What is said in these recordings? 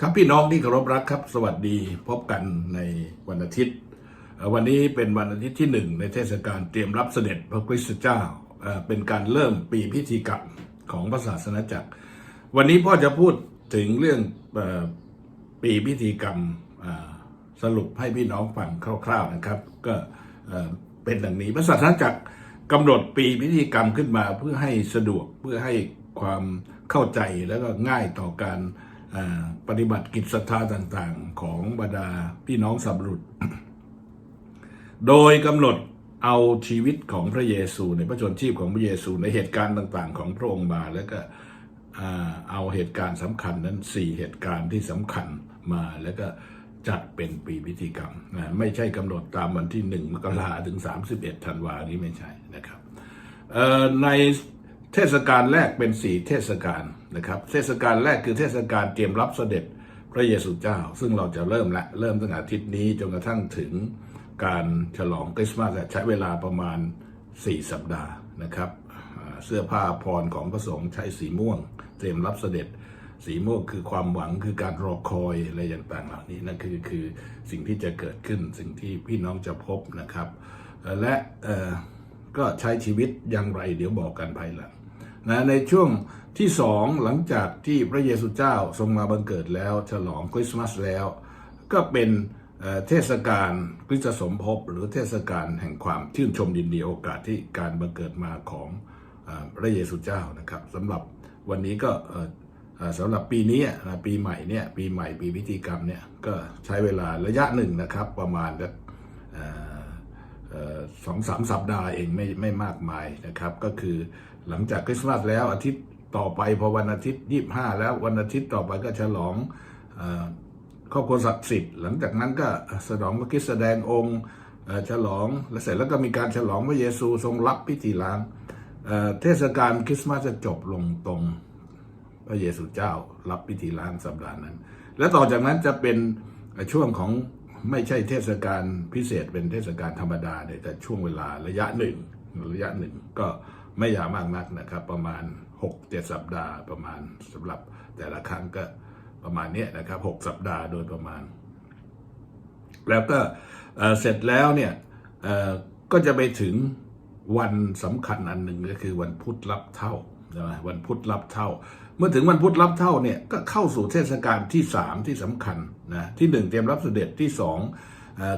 ครับพี่น้องที่เคารพรักครับ สวัสดีพบกันในวันอาทิตย์ วันนี้เป็นวันอาทิตย์ที่หนึ่งในเทศกาลเตรียมรับเสด็จพระคริสต์เจ้า เป็นการเริ่มปีพิธีกรรมของพระศาสนาจักร วันนี้พ่อจะพูดถึงเรื่องอปีพิธีกรรมสรุปให้พี่น้องฟังคร่าวๆนะครับ ก็เป็นดังนี้พระศาสนาจักรกำหนดปีพิธีกรรมขึ้นมาเพื่อให้สะดวกเพื่อให้ความเข้าใจแล้วก็ง่ายต่อการ ปฏิบัติกิจศรัทธาต่างๆ ของบรรดาพี่น้องสับรุษ โดยกำหนดเอาชีวิตของพระเยซู ในพระชนชีพของพระเยซู ในเหตุการณ์ต่าง ๆ ของพระองค์มาแล้วก็เอาเหตุการณ์สำคัญนั้นสี่เหตุการณ์ที่สำคัญมาแล้วก็จัดเป็นปีพิธีกรรมนะไม่ใช่กำหนดตามวันที่หนึ่งมกราถึง 31 ธันวานี้ไม่ใช่นะครับในเทศกาลแรกเป็นสี่เทศกาล นะครับ เทศกาลแรกคือเทศกาลเตรียมรับเสด็จพระเยซูเจ้า ซึ่งเราจะเริ่มละเริ่มตั้งแต่อาทิตย์นี้จนกระทั่งถึงการฉลองคริสต์มาสใช้เวลาประมาณ 4 สัปดาห์นะครับ เสื้อผ้าพรของพระสงฆ์ใช้สีม่วง เตรียมรับเสด็จสีม่วงคือความหวังคือการรอคอยอะไรต่างๆเหล่านี้นั่นคือคือสิ่งที่จะเกิดขึ้นสิ่งที่พี่น้องจะพบนะครับ และก็ใช้ชีวิตอย่างไรเดี๋ยวบอกกันภายหลัง นะในช่วงที่สองหลังจากที่พระเยซูเจ้าทรงมาบังเกิดแล้ว ฉลองคริสต์มาสแล้ว ก็เป็นเเทศกาลคริสตสมภพหรือเทศกาลแห่งความชื่นชมยินดีโอกาสที่การบังเกิดมาของอพระเยซูเจ้านะครับสำหรับวันนี้ก็สำหรับปีนี้นะปีใหม่เนี่ยปีใหม่ปีพิธีกรรมเนี่ยก็ใช้เวลาระยะหนึ่งนะครับประมาณกเอ่อเอ่อ สองสามสัปดาห์เองไม่ไม่มากมายนะครับ ก็คือหลังจากคริสต์มาสแล้วอาทิตย์ต่อไปพอวันอาทิตย์ยี่ห้าแล้ววันอาทิตย์ต่อไปก็ฉลองออครอบครัวศักดิ์สิทธิ์หลังจากนั้นก็ฉลองพระคริสต์แสดงองค์ฉลองและเสร็จแล้วก็มีการฉลองพระเยซูทรงรับพิธีล้างเอ่อเทศกาลคริสต์มาสจะจบลงตรงพระเยซูเจ้ารับพิธีล้างสัปดาห์นั้น และต่อจากนั้นจะเป็นช่วงของ ไม่ใช่เทศกาลพิเศษเป็นเทศกาลธรรมดาเนี่ยแต่ช่วงเวลาระยะหนึ่งระยะหนึ่งก็ไม่ยาวมากนักนะครับ ประมาณ 6-7 สัปดาห์ประมาณสำหรับแต่ละครั้งก็ประมาณนี้นะครับ 6 สัปดาห์โดยประมาณ แล้วก็เสร็จแล้วเนี่ยก็จะไปถึงวันสำคัญอันหนึ่งก็คือวันพุธรับเท่า วันพุธรับเท่า เมื่อถึงวันพุธรับเท่าเนี่ยก็เข้าสู่เทศกาลที่สามที่สำคัญนะที่หนึ่งเตรียมรับเสด็จที่สอง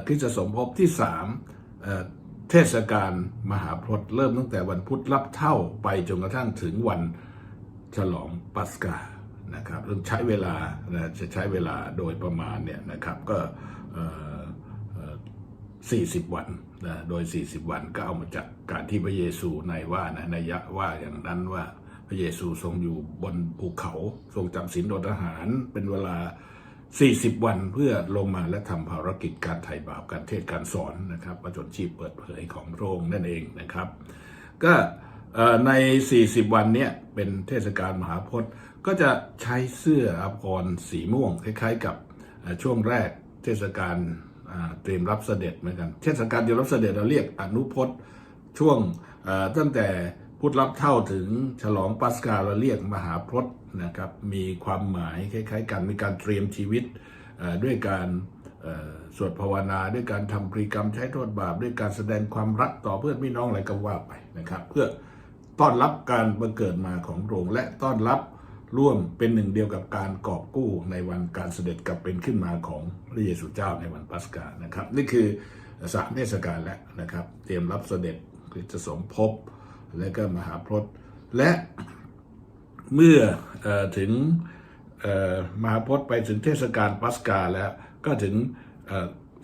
คริสตสมภพที่สามเทศกาลมหาพรตเริ่มตั้งแต่วันพุธรับเท่าไปจนกระทั่งถึงวันฉลองปัสกานะครับซึ่องใช้เวลานะจะใช้เวลาโดยประมาณเนี่ยนะครับก็เอ่อเอ่อ40 วันนะโดย 40 วันก็เอามาจากการที่พระเยซูในว่านะนัยยะว่าอย่างนั้นว่า พระเยซูทรงอยู่บนภูเขาทรงจำศีลอดอาหารเป็นเวลา 40 วันเพื่อลงมาและทำภารกิจการไถ่บาปการเทศการสอนนะครับประจนชีพเปิดเผยของพระองค์นั่นเองนะครับ ก็ใน 40 วันเนี้ยเป็นเทศกาลมหาพจน์ ก็จะใช้เสื้ออภรณ์สีม่วง คล้ายๆกับช่วงแรกเทศกาลเตรียมรับเสด็จเหมือนกัน เทศกาลเตรียมรับเสด็จเราเรียกอนุพจน์ช่วงตั้งแต่ พุทธรับเท่าถึงฉลองปัสกาเราเรียกมหาพรตนะครับ มีความหมายคล้ายๆกันมีการเตรียมชีวิตด้วยการสวดภาวนาด้วยการทำปรีกรรมใช้โทษบาป ด้วยการแสดงความรักต่อเพื่อนพี่น้องอะไรก็ว่าไปนะครับ เพื่อต้อนรับการบังเกิดมาของพรงและต้อนรับร่วมเป็นหนึ่งเดียวกับการกอบกู้ในวันการเสด็จกลับเป็นขึ้นมาของพระเยซูเจ้าในวันปัสกานะครับ นี่คือสามเทศกาลแล้วนะครับ เตรียมรับเสด็จคริสตสมภพ และก็มหาพรตและเมื่ออถึงมหาพจน์ไปถึงเทศกาลปัสกาแล้วก็ถึง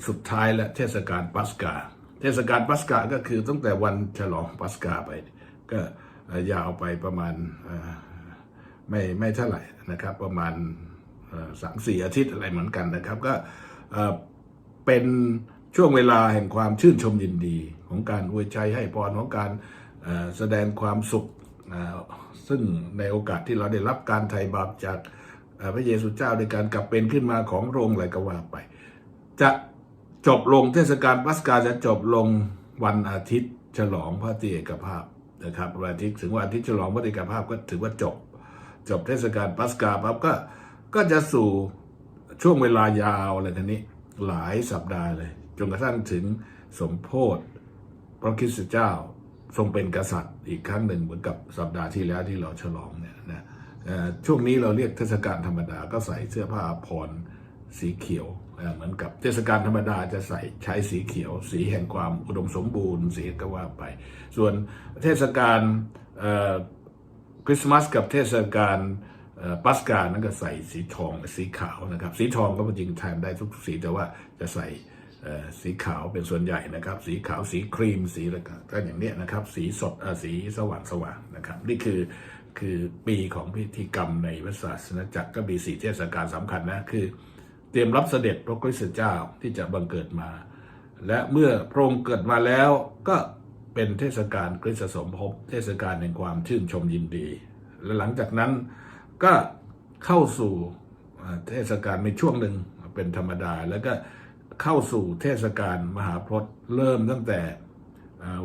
สุดท้ายและเทศกาลปัสกา เทศกาลปัสกาก็คือตั้งแต่วันฉลองปัสกาไป ก็ยาวไปประมาณไม่ไม่เท่าไหร่นะครับ ประมาณสามสี่อาทิตย์อะไรเหมือนกันนะครับ ก็เป็นช่วงเวลาแห่งความชื่นชมยินดีของการอวยใจให้พรของการ แสดงความสุข ซึ่งในโอกาสที่เราได้รับการไถ่บาปจากพระเยซูเจ้าในการกลับเป็นขึ้นมาของพรงอะไรก็ว่าไป จะจบลงเทศกาลปัสกาจะจบลงวันอาทิตย์ฉลองพระติเอกภาพนะครับวันอาทิตย์ถึงวันอาทิตย์ฉลองพระติเอกภาพก็ถือว่าจบ จบเทศกาลปัสกาปั๊บก็ก็จะสู่ช่วงเวลายาวอะไรทีนี้หลายสัปดาห์เลย จนกระทั่งถึงสมโพธิพระคริสตเจ้า ทรงเป็นกษัตริย์อีกครั้งหนึ่งเหมือนกับสัปดาห์ที่แล้วที่เราฉลองเนี่ยนะช่วงนี้เราเรียกเทศกาลธรรมดาก็ใส่เสื้อผ้าอาภรสีเขียวเหมือนกับเทศกาลธรรมดาจะใส่ใช้สีเขียว สีแห่งความอุดมสมบูรณ์สีก็ว่าไป ส่วนเทศกาลคริสต์มาสกับเทศกาลปัสกานั่นก็ใส่สีทองสีขาวนะครับ สีทองก็จริงทานได้ทุกสีแต่ว่าจะใส่ สีขาวเป็นส่วนใหญ่นะครับ สีขาวสีครีมสีอะไรก็อย่างเนี้ยนะครับ สีสดเออสีสว่างสว่างนะครับ นี่คือคือปีของพิธีกรรมในพระศาสนาจักรก็มีสี่เทศกาลสำคัญนะคือ เตรียมรับเสด็จพระคริสตเจ้าที่จะบังเกิดมา และเมื่อพระองค์เกิดมาแล้วก็เป็นเทศกาลคริสตสมภพเทศกาลแห่งความชื่นชมยินดี และหลังจากนั้นก็เข้าสู่เทศกาลในช่วงหนึ่งเป็นธรรมดาแล้วก็ เข้าสู่เทศกาลมหาพรตเริ่มตั้งแต่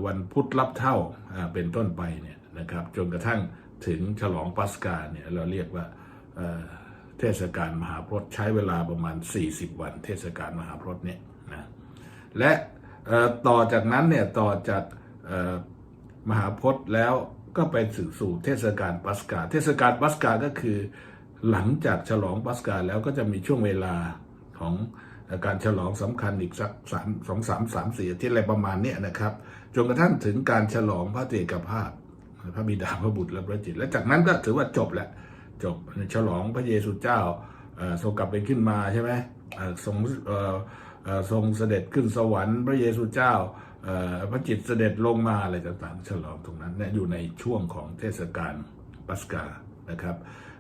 วันพุธรับเท่าเป็นต้นไปเนี่ยนะครับจนกระทั่งถึงฉลองปัสกาเนี่ยเราเรียกว่าเทศกาลมหาพรตใช้เวลาประมาณ 40 วัน เทศกาลมหาพรตเนี่ยนะและต่อจากนั้นเนี่ยต่อจากมหาพจน์แล้วก็ไปสู่สู่เทศกาลปัสกา เทศกาลปัสกาก็คือหลังจากฉลองปัสกาแล้วก็จะมีช่วงเวลาของ การฉลองสำคัญอีกสักสามสองสามสามสี่ทิตย์อะไรประมาณเนี้ยนะครับจนกระทั่งถึงการฉลองพระเตกภาพพระบิดาพระบุตรและพระจิต และจากนั้นก็ถือว่าจบแล้วจบฉลองพระเยซูเจ้าทรงกลับเป็นขึ้นมาใช่ไหมทรงเอ่อเอ่อทรงเสด็จขึ้นสวรรค์พระเยซูเจ้าพระจิตเสด็จลงมาอะไรต่างๆ ฉลองตรงนั้นเนี่ยอยู่ในช่วงของเทศกาลปัสกานะครับ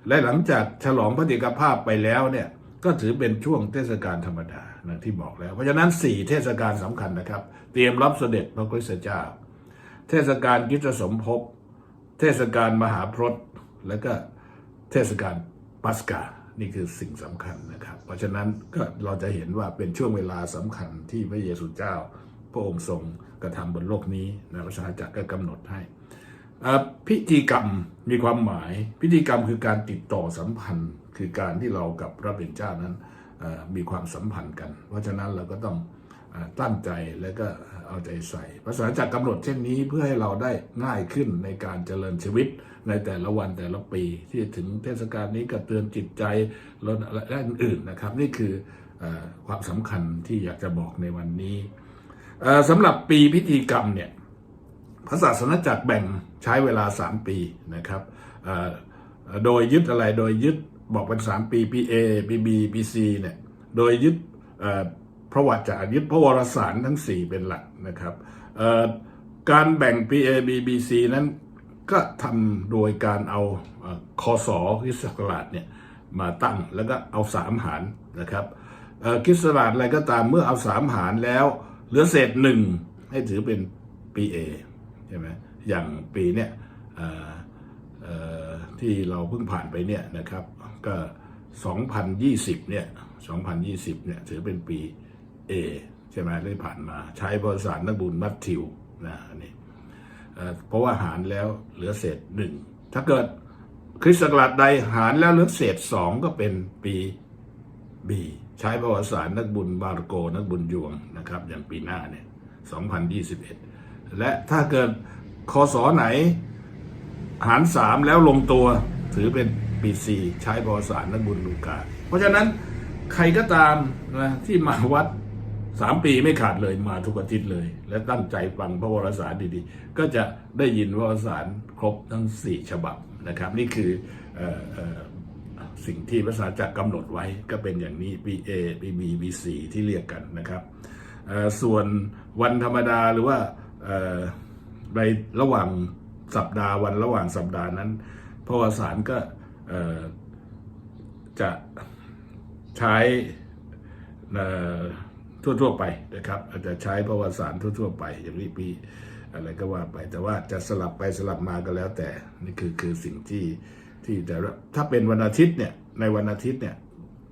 และหลังจากฉลองพระเดกภาพไปแล้วเนี่ย ก็ถือเป็นช่วงเทศกาลธรรมดานะที่บอกแล้ว เพราะฉะนั้นสี่เทศกาลสำคัญนะครับ เตรียมรับเสด็จพระคริสตเจ้า เทศกาลคริสตสมภพ เทศกาลมหาพรตแล้วก็เทศกาลปัสกา นี่คือสิ่งสำคัญนะครับ เพราะฉะนั้นก็เราจะเห็นว่าเป็นช่วงเวลาสำคัญที่พระเยซูเจ้า พระองค์ทรงกระทำบนโลกนี้นะพระสาจักรก็กำหนดให้ พิธีกรรมมีความหมาย พิธีกรรมคือการติดต่อสัมพันธ์ คือการที่เรากับพระเป็นเจ้านั้นมีความสัมพันธ์กัน เพราะฉะนั้นเราก็ต้องอตั้งใจและก็เอาใจใส่พระสาจักรกำหนดเช่นนี้เพื่อให้เราได้ง่ายขึ้นในการเจริญชีวิตในแต่ละวันแต่ละปี ที่ถึงเทศกาลนี้ก็เตือนจิตใจและอื่นๆนะครับ นี่คืออความสำคัญที่อยากจะบอกในวันนี้สำหรับปีพิธีกรรมเนี่ย พระศาสนาจักรแบ่งใช้เวลา 3 ปีนะครับโดยยึดอะไรโดยยึดบอกเป็น 3 ปีปี A ปี B ปี C เนี่ยโดยยึดพระวัติจากยึดพระวรสารทั้ง 4 เป็นหลักนะครับการแบ่งปี A B B C นั้นก็ทำโดยการเอาเอ่อคศคริสต์ศักราชเนี่ยมาตั้งแล้วก็เอาสามหารนะครับคริสต์ศักราชอะไรก็ตามเมื่อเอาสามหารแล้วเหลือเศษหนึ่งให้ถือเป็นปีเอ ใช่ไหมอย่างปีเนี้ยที่เราเพิ่งผ่านไปเนี่ยนะครับก็ 2020 เนี่ย 2020 เนี่ยถือเป็นปี A ใช่ไหมที่ผ่านมาใช้บริษัทนักบุญมัตทิวนะนี่เพราะว่าหารแล้วเหลือเศษหนึ่งถ้าเกิดคริสต์ศักราชใดหารแล้วเหลือเศษสองก็เป็นปี B ใช้ประวัติศาสตร์นักบุญบาร์โกนักบุญยวงนะครับ อย่างปีหน้าเนี่ย 2021 และถ้าเกิดคศไหน หารสามแล้วลงตัว ถือเป็นปี C ใช้ประวัติศารนักบุญลูกา เพราะฉะนั้นใครก็ตามนะที่มาวัดสามปีไม่ขาดเลยมาทุกอาทิตย์เลย และตั้งใจฟังพระวรสารดีๆ ก็จะได้ยินวรสารครบทั้ง4ฉบับนะครับ นี่คือออสิ่งที่ภาษาจักรกำหนดไว้ก็เป็นอย่างนี้ BA BB BC ที่เรียกกันนะครับ ส่วนวันธรรมดาหรือว่า ในระหว่างสัปดาห์วันระหว่างสัปดาห์นั้นพระวสารก็จะใช้เอ่อทั่วๆไปนะครับ อาจจะใช้พระวสารทั่วๆไปอย่างนี้ปีอะไรก็ว่าไปแต่ว่าจะสลับไปสลับมาก็แล้วแต่นี่คือคือสิ่งที่ที่แต่ถ้าเป็นวันอาทิตย์เนี่ยในวันอาทิตย์เนี่ย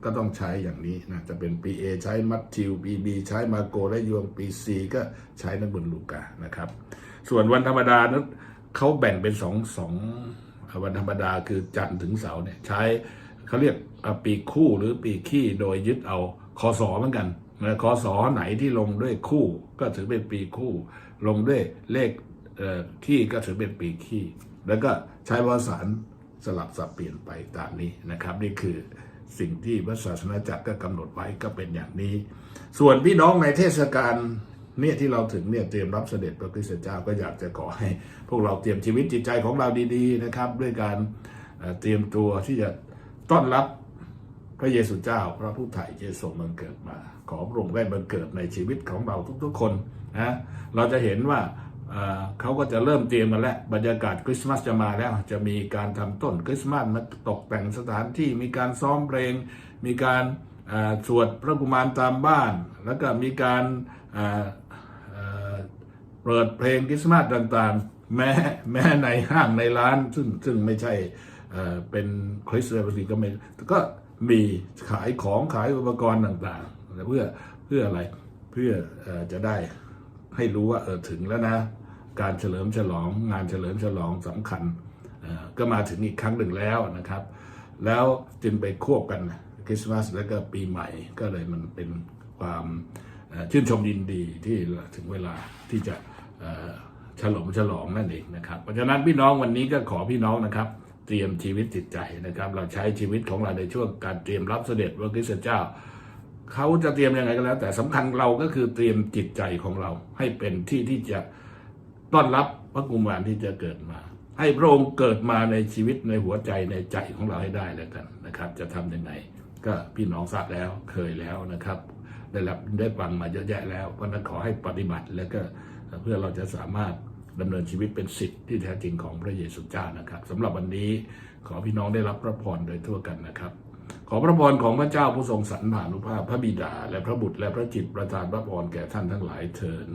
ก็ต้องใช้อย่างนี้นะจะเป็นปี A ใช้มัตติวปี B ใช้มาโกและยวงปี C ก็ใช้นักบุญลูกานะครับ ส่วนวันธรรมดานั้นเขาแบ่งเป็นสองสองวันธรรมดาคือจันทร์ถึงเสาร์เนี่ยใช้เขาเรียกปีคู่หรือปีขี้โดยยึดเอาคอสอเหมือนกันนะคอสอไหนที่ลงด้วยคู่ ก็ถือเป็นปีคู่ ลงด้วยเลขขี้ก็ถือเป็นปีขี้ แล้วก็ใช้วาสารสลับสับเปลี่ยนไปตามนี้นะครับ นี่คือ สิ่งที่พระศาสนาจักรก็กำหนดไว้ก็เป็นอย่างนี้ ส่วนพี่น้องในเทศกาลเนี่ยที่เราถึงเนี่ยเตรียมรับเสด็จพระคริสต์เจ้าก็อยากจะขอให้ พวกเราเตรียมชีวิตจิตใจของเราดีๆนะครับ ด้วยการเอ่อเตรียมตัวที่จะต้อนรับพระเยซูเจ้า พระผู้ไถ่จะทรงบังเกิดมา ขอพระองค์ได้บังเกิดในชีวิตของเราทุกๆคนนะเราจะเห็นว่า เขาก็จะเริ่มเตรียมกันแล้วบรรยากาศคริสต์มาสจะมาแล้ว จะมีการทำต้นคริสต์มาสมาตกแต่งสถานที่มีการซ้อมเพลง มีการสวดพระกุมารตามบ้าน แล้วก็มีการเปิดเพลงคริสต์มาสต่างๆ แม้แม้ในห้างในร้าน ซึ่งซึ่งไม่ใช่เป็นคริสต์ปกติก็ไม่ก็มีขายของขายอุปกรณ์ต่างๆเพื่อเพื่ออะไรเพื่ออจะได้ ให้รู้ว่าเออถึงแล้วนะ การเฉลิมฉลอง งานเฉลิมฉลองสำคัญก็มาถึงอีกครั้งหนึ่งแล้วนะครับ แล้วจึงไปควบกันคริสต์มาสแล้วก็ปีใหม่ก็เลยมันเป็นความชื่นชมยินดีที่ถึงเวลาที่จะเฉลองฉลองนั่นเองนะครับ เพราะฉะนั้นพี่น้องวันนี้ก็ขอพี่น้องนะครับ เตรียมชีวิตจิตใจนะครับ เราใช้ชีวิตของเราในช่วงการเตรียมรับเสด็จพระคริสต์เจ้า เขาจะเตรียมยังไงก็แล้ว แต่สำคัญเราก็คือเตรียมจิตใจของเรา ให้เป็นที่ที่จะต้อนรับพระกุมารที่จะเกิดมา ให้พระองค์เกิดมาในชีวิตในหัวใจในใจของเราให้ได้แล้วกันนะครับ จะทำยังไงก็พี่น้องทราบแล้วเคยแล้วนะครับ ได้รับได้ฟังมาเยอะแยะแล้วเพราะนั้นขอให้ปฏิบัติแล้วก็เพื่อเราจะสามารถดำเนินชีวิตเป็นสิทธิ์ที่แท้จริงของพระเยซูเจ้านะครับสำหรับวันนี้ขอพี่น้องได้รับพระพรโดยทั่วกันนะครับ ขอพระพรของพระเจ้าผู้ทรงสรรผ่านุภาพพระบิดา และพระบุตรและพระจิตประทานพระพรแก่ท่านทั้งหลายเถิด